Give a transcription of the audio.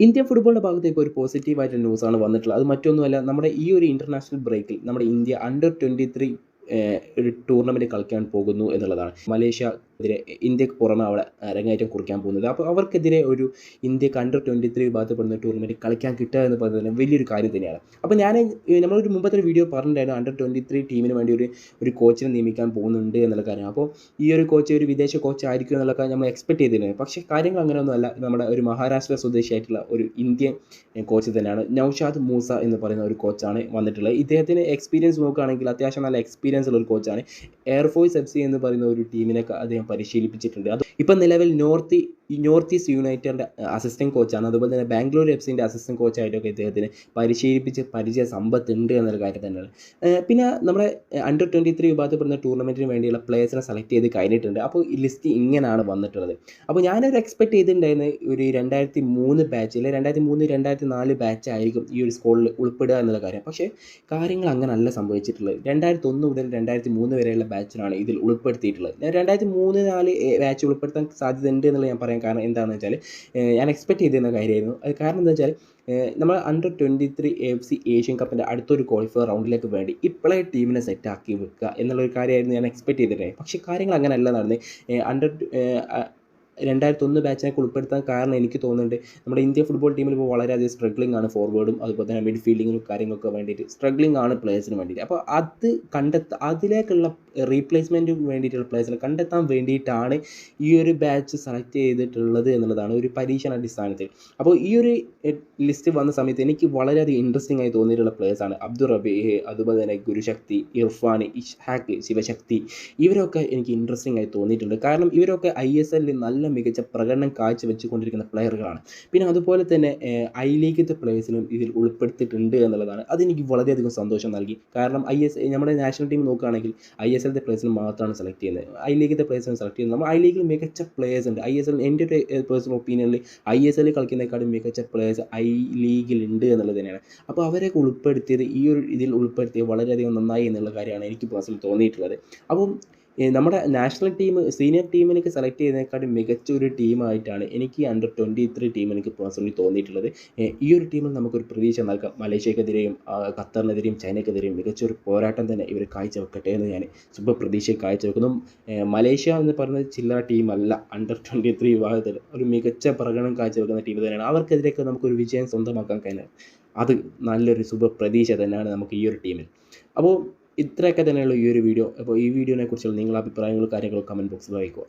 Indian ഫുട്ബോളിന്റെ ഭാഗത്തേക്ക് ഒരു പോസിറ്റീവായിട്ടുള്ള ന്യൂസാണ് വന്നിട്ടുള്ളത്. അത് മറ്റൊന്നുമല്ല നമ്മുടെ ഈ ഒരു ഇന്റർനാഷണൽ ബ്രേക്കിൽ നമ്മുടെ ഇന്ത്യ അണ്ടർ ട്വന്റി ത്രീ ഒരു ടൂർണമെന്റ് കളിക്കാൻ പോകുന്നു എന്നുള്ളതാണ്. മലേഷ്യ എതിരെ ഇന്ത്യയ്ക്ക് പുറമെ അവിടെ അരങ്ങേറ്റം കുറിക്കാൻ പോകുന്നത്. അപ്പോൾ അവർക്കെതിരെ ഒരു ഇന്ത്യയ്ക്ക് അണ്ടർ ട്വന്റി ത്രീ വിഭാഗത്തിൽപ്പെടുന്ന ടൂർണമെന്റ് കളിക്കാൻ കിട്ടുക എന്ന് പറയുന്നത് വലിയൊരു കാര്യം തന്നെയാണ്. അപ്പോൾ ഞാൻ നമ്മളൊരു മുമ്പത്തെ ഒരു വീഡിയോ പറഞ്ഞിട്ടുണ്ടായിരുന്നു അണ്ടർ ട്വന്റി ത്രീ ടീമിന് വേണ്ടി ഒരു ഒരു കോച്ചിനെ നിയമിക്കാൻ പോകുന്നുണ്ട് എന്നുള്ള കാര്യം. അപ്പോൾ ഈ ഒരു കോച്ച് ഒരു വിദേശ കോച്ച് ആയിരിക്കും എന്നുള്ള കാര്യം നമ്മൾ എക്സ്പെക്ട് ചെയ്തിരുന്നത്. പക്ഷേ കാര്യങ്ങൾ അങ്ങനെയൊന്നുമല്ല നമ്മുടെ ഒരു മഹാരാഷ്ട്ര സ്വദേശിയായിട്ടുള്ള ഒരു ഇന്ത്യൻ കോച്ച് തന്നെയാണ് നൗഷാദ് മൂസ എന്ന് പറയുന്ന ഒരു കോച്ചാണ് വന്നിട്ടുള്ളത്. ഇദ്ദേഹത്തിന് എക്സ്പീരിയൻസ് നോക്കുകയാണെങ്കിൽ അത്യാവശ്യം നല്ല എക്സ്പീരിയൻസ് ഉള്ള ഒരു കോച്ചാണ് എയർഫോഴ്സ് എഫ് സി എന്ന് പറയുന്ന ഒരു ടീമിനെ അദ്ദേഹം പരിശീലിപ്പിച്ചിട്ടുണ്ട്. അത് ഇപ്പം നിലവിൽ നോർത്ത് നോർത്ത് ഈസ്റ്റ് യുണൈറ്റഡിന്റെ അസിസ്റ്റന്റ് കോച്ചാണ് അതുപോലെ തന്നെ ബാംഗ്ലൂർ എഫ് സിന്റെ അസിസ്റ്റന്റ് കോച്ചായിട്ടൊക്കെ ഇദ്ദേഹത്തിന് പരിശീലിപ്പിച്ച് പരിചയ സമ്പത്തുണ്ട് എന്നൊരു കാര്യം തന്നെയാണ്. പിന്നെ നമ്മുടെ അണ്ടർ ട്വന്റി ത്രീ വിഭാഗത്തിൽപ്പെടുന്ന ടൂർണമെന്റിന് വേണ്ടിയുള്ള പ്ലേയേഴ്സിനെ സെലക്ട് ചെയ്ത് കഴിഞ്ഞിട്ടുണ്ട്. അപ്പോൾ ഈ ലിസ്റ്റ് ഇങ്ങനെയാണ് വന്നിട്ടുള്ളത്. അപ്പോൾ ഞാനൊരു എക്സ്പെക്ട് ചെയ്തിട്ടുണ്ടായിരുന്ന ഒരു രണ്ടായിരത്തി മൂന്ന് ബാച്ച് അല്ലെങ്കിൽ രണ്ടായിരത്തി മൂന്ന് രണ്ടായിരത്തി നാല് ബാച്ച് ആയിരിക്കും ഈ ഒരു സ്കോളിൽ ഉൾപ്പെടുക എന്നുള്ള കാര്യം. പക്ഷേ കാര്യങ്ങൾ അങ്ങനല്ല സംഭവിച്ചിട്ടുള്ളത്. രണ്ടായിരത്തി ഒന്ന് മുതൽ രണ്ടായിരത്തി മൂന്ന് വരെയുള്ള ബാച്ചിനാണ് ഇതിൽ ഉൾപ്പെടുത്തിയിട്ടുള്ളത്. ഞാൻ രണ്ടായിരത്തി മൂന്ന് നാല് ബാച്ച് ഉൾപ്പെടുത്താൻ സാധ്യത ഉണ്ട് എന്നുള്ളത് ഞാൻ പറയാൻ കാരണം എന്താണെന്ന് വെച്ചാൽ ഞാൻ എക്സ്പെക്ട് ചെയ്തിരുന്ന കാര്യമായിരുന്നു. അത് കാരണം എന്താ വെച്ചാൽ നമ്മൾ under twenty three F C Asian കപ്പിന്റെ അടുത്തൊരു ക്വാളിഫയർ റൗണ്ടിലേക്ക് വേണ്ടി ഇപ്പോഴേ ടീമിനെ സെറ്റാക്കി വെക്കുക എന്നുള്ളൊരു കാര്യമായിരുന്നു ഞാൻ എക്സ്പെക്ട് ചെയ്തിട്ടുണ്ടായത് പക്ഷേ കാര്യങ്ങൾ അങ്ങനെയല്ല നടന്നത് അണ്ടർ രണ്ടായിരത്തി ഒന്ന് ബാച്ചിനൊക്കെ ഉൾപ്പെടുത്താൻ കാരണം എനിക്ക് തോന്നുന്നുണ്ട് നമ്മുടെ ഇന്ത്യ ഫുട്ബോൾ ടീമിൽ ഇപ്പോൾ വളരെയധികം സ്ട്രഗ്ലിംഗ് ആണ് ഫോർവേഡും അതുപോലെ തന്നെ മിഡ്ഫീൽഡിങ്ങിനും കാര്യങ്ങളൊക്കെ വേണ്ടിയിട്ട് സ്ട്രഗ്ലിംഗ് ആണ് പ്ലേയേഴ്സിന് വേണ്ടിയിട്ട്. അപ്പോൾ അത് കണ്ടെത്താൻ അതിലേക്കുള്ള റീപ്ലേസ്മെന്റിന് വേണ്ടിയിട്ടുള്ള പ്ലേയേഴ്സിനെ കണ്ടെത്താൻ വേണ്ടിയിട്ടാണ് ഈ ഒരു ബാച്ച് സെലക്ട് ചെയ്തിട്ടുള്ളത് എന്നുള്ളതാണ് ഒരു പരീക്ഷണ അടിസ്ഥാനത്തിൽ. അപ്പോൾ ഈ ഒരു ലിസ്റ്റ് വന്ന സമയത്ത് എനിക്ക് വളരെയധികം ഇൻട്രസ്റ്റിംഗ് ആയി തോന്നിയിട്ടുള്ള പ്ലേയേഴ്സാണ് അബ്ദുൾ റബി അതുപോലെ തന്നെ ഗുരുശക്തി ഇർഫാൻ ഇഷ്ഹാക്ക് ശിവശക്തി. ഇവരൊക്കെ എനിക്ക് ഇൻട്രസ്റ്റിംഗ് ആയി തോന്നിയിട്ടുണ്ട്. കാരണം ഇവരൊക്കെ ഐ എസ് എല്ലിൽ നല്ല മികച്ച പ്രകടനം കാഴ്ചവെച്ചുകൊണ്ടിരിക്കുന്ന പ്ലെയറുകളാണ് പിന്നെ അതുപോലെ തന്നെ ഐ ലീഗത്തെ പ്ലേയേഴ്സിനും ഇതിൽ ഉൾപ്പെടുത്തിയിട്ടുണ്ട് എന്നുള്ളതാണ്. അതെനിക്ക് വളരെയധികം സന്തോഷം നൽകി. കാരണം ഐ എസ് നമ്മുടെ നാഷണൽ ടീം നോക്കുകയാണെങ്കിൽ ഐ എസ് എല്ലിന്റെ പ്ലേയേഴ്സിന് മാത്രമാണ് സെലക്ട് ചെയ്യുന്നത്. ഐ ലീഗത്തെ പ്ലേയേഴ്സിനെ സെലക്ട് ചെയ്യുന്നത്. നമ്മൾ ഐ ലീഗിൽ മികച്ച പ്ലേയേഴ്സ് ഉണ്ട്. ഐ എസ് എൽ എന്റെ ഒരു പേഴ്സണൽ ഒപ്പീനിയനിൽ ഐ എസ് എല്ലിൽ കളിക്കുന്നതിനേക്കാളും മികച്ച പ്ലേയേഴ്സ് ഐ ലീഗിലുണ്ട് എന്നുള്ളത് തന്നെയാണ്. അപ്പോൾ അവരെയൊക്കെ ഉൾപ്പെടുത്തിയത് ഈ ഒരു ഇതിൽ ഉൾപ്പെടുത്തിയത് വളരെയധികം നന്നായി എന്നുള്ള കാര്യമാണ് എനിക്ക് പേഴ്സണൽ തോന്നിയിട്ടുള്ളത്. അപ്പം നമ്മുടെ നാഷണൽ ടീം സീനിയർ ടീമിലേക്ക് സെലക്ട് ചെയ്യുന്നതിനേക്കാളും മികച്ച ഒരു ടീമായിട്ടാണ് എനിക്ക് അണ്ടർ ട്വന്റി ത്രീ ടീം എനിക്ക് പേഴ്സണലി തോന്നിയിട്ടുള്ളത്. ഈ ഒരു ടീമിൽ നമുക്കൊരു പ്രതീക്ഷ നൽകാം. മലേഷ്യക്കെതിരെയും ഖത്തറിനെതിരെയും ചൈനക്കെതിരെയും മികച്ച ഒരു പോരാട്ടം തന്നെ ഇവർ കാഴ്ചവെക്കട്ടെ എന്ന് ഞാൻ ശുഭ പ്രതീക്ഷ കാഴ്ചവെക്കുന്നു മലേഷ്യ എന്ന് പറയുന്നത് ചില്ലറ ടീമല്ല അണ്ടർ ട്വന്റി ത്രീ വിഭാഗത്തിൽ ഒരു മികച്ച പ്രകടനം കാഴ്ചവെക്കുന്ന ടീം തന്നെയാണ്. അവർക്കെതിരെയൊക്കെ നമുക്കൊരു വിജയം സ്വന്തമാക്കാൻ കഴിഞ്ഞാൽ അത് നല്ലൊരു ശുഭ പ്രതീക്ഷ തന്നെയാണ് നമുക്ക് ഈ ഒരു ടീമിൽ അപ്പോൾ ഇത്രയൊക്കെ തന്നെയുള്ളൂ ഈ ഒരു വീഡിയോ. അപ്പോൾ ഈ വീഡിയോനെ കുറിച്ചുള്ള നിങ്ങളുടെ അഭിപ്രായങ്ങളും കാര്യങ്ങളും കമന്റ് ബോക്സിൽ വായിക്കുക.